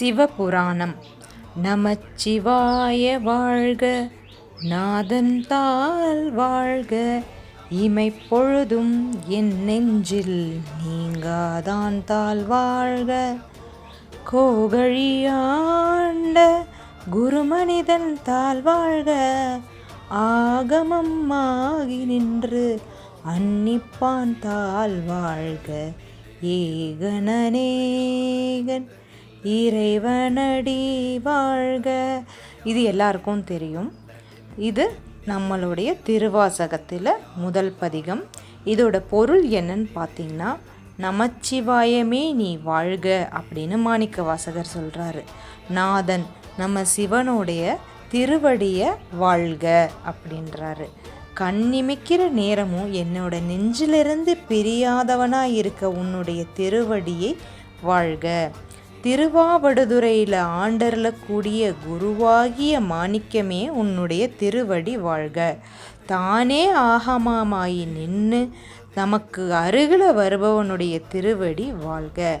சிவபுராணம். நமச்சிவாய வாழ்க நாதன் தாள் வாழ்க இமைப்பொழுதும் என் நெஞ்சில் நீங்காதான் தால் வாழ்க. கோகழியாண்ட குருமனிதன் தால் வாழ்க ஆகமம் ஆகி நின்று அன்னிப்பான் தால் வாழ்க. ஏகனநேகன் இறைவனடி வாழ்க. இது எல்லாருக்கும் தெரியும். இது நம்மளுடைய திருவாசகத்தில் முதல் பதிகம். இதோட பொருள் என்னன்னு பார்த்தீங்கன்னா நமச்சிவாயமே நீ வாழ்க அப்படின்னு மாணிக்க வாசகர் சொல்கிறாரு நாதன் நம்ம சிவனுடைய திருவடிய வாழ்க அப்படின்றாரு. கண்ணிமிக்கிற நேரமும் என்னோட நெஞ்சிலிருந்து பிரியாதவனாக இருக்க உன்னுடைய திருவடியை வாழ்க. திருவாவடுதுறையில் ஆண்டரில் கூடிய குருவாகிய மாணிக்கமே உன்னுடைய திருவடி வாழ்க. தானே ஆகமாமாயி நின்று நமக்கு அருகில் வருபவனுடைய திருவடி வாழ்க.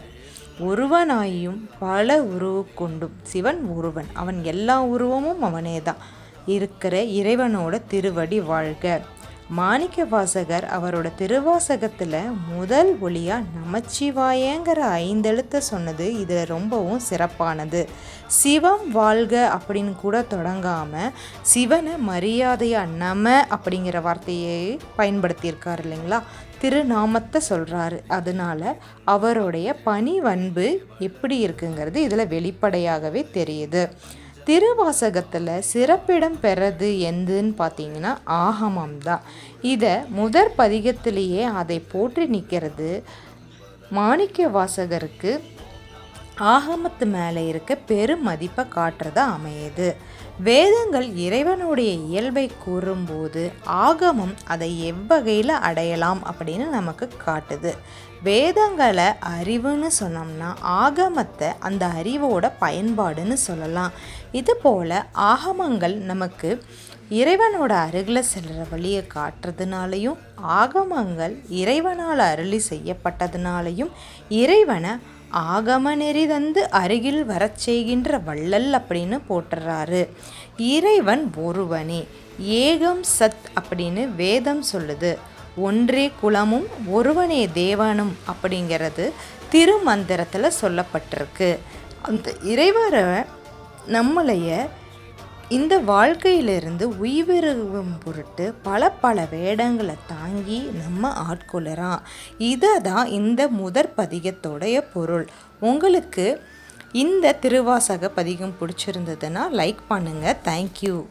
ஒருவனாயும் பல உருவு கொண்டும் சிவன் ஒருவன். அவன் எல்லா உருவமும் அவனே தான் இருக்கிற இறைவனோட திருவடி வாழ்க. மாணிக்க வாசகர் அவரோட திருவாசகத்தில் முதல் ஒளியாக நமச்சிவாயங்கிற ஐந்தெழுத்தை சொன்னது. இதில் ரொம்பவும் சிறப்பானது. சிவம் வாழ்க அப்படின்னு கூட தொடங்காமல் சிவனை மரியாதையாக நம அப்படிங்கிற வார்த்தையை பயன்படுத்தியிருக்கார் இல்லைங்களா? திருநாமத்தை சொல்கிறாரு அதனால் அவருடைய பணிவன்பு எப்படி இருக்குங்கிறது இதில் வெளிப்படையாகவே தெரியுது. திருவாசகத்தில் சிறப்பிடம் பெறது எதுன்னு பார்த்தீங்கன்னா ஆகமம் தான். இதை முதற் பதிகத்திலேயே அதை போற்றி நிற்கிறது. மாணிக்க வாசகருக்கு ஆகமத்து மேலே இருக்க பெரும் மதிப்பை காட்டுறதா அமையுது. வேதங்கள் இறைவனுடைய இயல்பை கூறும்போது ஆகமம் அதை எவ்வகையில் அடையலாம் அப்படின்னு நமக்கு காட்டுது. வேதங்களை அறிவுன்னு சொன்னோம்னா ஆகமத்தை அந்த அறிவோட பயன்பாடுன்னு சொல்லலாம். இது போல் ஆகமங்கள் நமக்கு இறைவனோட அருகில் செல்கிற வழியை காட்டுறதுனாலையும் ஆகமங்கள் இறைவனால் அருளி செய்யப்பட்டதுனாலையும் இறைவனை ஆகம நெறி தந்து அருகில் வரச் செய்கின்ற வள்ளல் அப்படின்னு போட்டுறாரு இறைவன் ஒருவனே ஏகம் சத் அப்படின்னு வேதம் சொல்லுது. ஒன்றே குலமும் ஒருவனே தேவனும் அப்படிங்கிறது திருமந்திரத்தில் சொல்லப்பட்டிருக்கு. அந்த இறைவரை நம்மளைய இந்த வாழ்க்கையிலிருந்து உய்வெறுவும் பொருட்டு பல பல வேடங்களை தாங்கி நம்ம ஆட்கொள்ளலாம். இதை தான் இந்த முதற் பதிகத்தோடைய பொருள். உங்களுக்கு இந்த திருவாசக பதிகம் பிடிச்சிருந்ததுன்னா லைக் பண்ணுங்கள் தேங்க்யூ